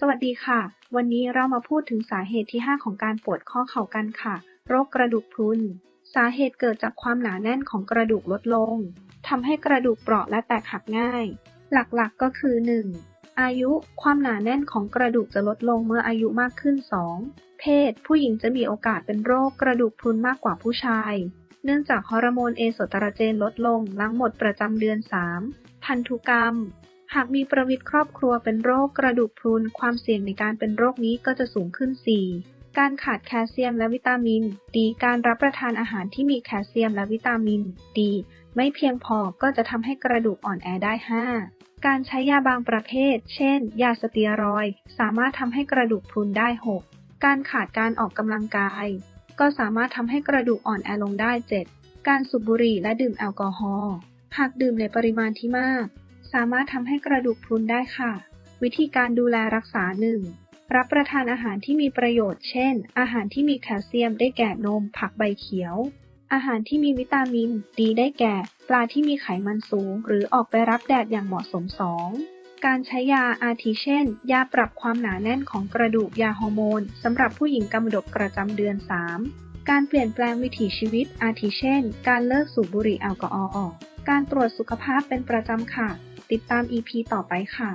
สวัสดีค่ะ วันนี้เรามาพูดถึงสาเหตุที่ 5 ของการปวดข้อเข่ากันค่ะ โรคกระดูกพรุน สาเหตุเกิดจากความหนาแน่นของกระดูกลดลงทำให้กระดูกเปราะและแตกหักง่าย หลักๆก็คือ 1. อายุความหนาแน่นของกระดูกจะลดลงเมื่ออายุมากขึ้น 2. เพศ ผู้หญิงจะมีโอกาสเป็นโรคกระดูกพรุนมากกว่าผู้ชาย เนื่องจากฮอร์โมนเอสโตรเจนลดลงหลังหมดประจำเดือน 3. พันธุกรรม หากมีประวิตรครอบครัวเป็นโรคกระดูกพรุน ความเสี่ยงในการเป็นโรคนี้ก็จะสูงขึ้น 4. การขาดแคลเซียมและวิตามินดีการรับประทานอาหารที่มีแคลเซียมและวิตามินดีไม่เพียงพอก็จะทำให้กระดูกอ่อนแอได้ 5. การใช้ยาบางประเภท เช่น ยาสเตียรอย สามารถทำให้กระดูกพรุนได้ 6. การขาดการออกกำลังกาย ก็สามารถทำให้กระดูกอ่อนแอลงได้ 7. การสูบบุหรี่และดื่มแอลกอฮอล์หากดื่มในปริมาณที่มาก สามารถทำให้กระดูกพรุนได้ค่ะ วิธีการดูแลรักษา 1. รับประทานอาหารที่มีประโยชน์ เช่น อาหารที่มีแคลเซียมได้แก่นม ผักใบเขียว อาหารที่มีวิตามินดีได้แก่ ปลาที่มีไขมันสูง หรือออกไปรับแดดอย่างเหมาะสม 2. การใช้ยาอาทิเช่น ยาปรับความหนาแน่นของกระดูกยาฮอร์โมนสำหรับผู้หญิงกำหนดประจำเดือน 3. การเปลี่ยนแปลงวิถีชีวิต อาทิเช่น การเลิกสูบบุหรี่แอลกอฮอล์การตรวจสุขภาพเป็นประจำค่ะ ติดตาม EP ต่อไปค่ะ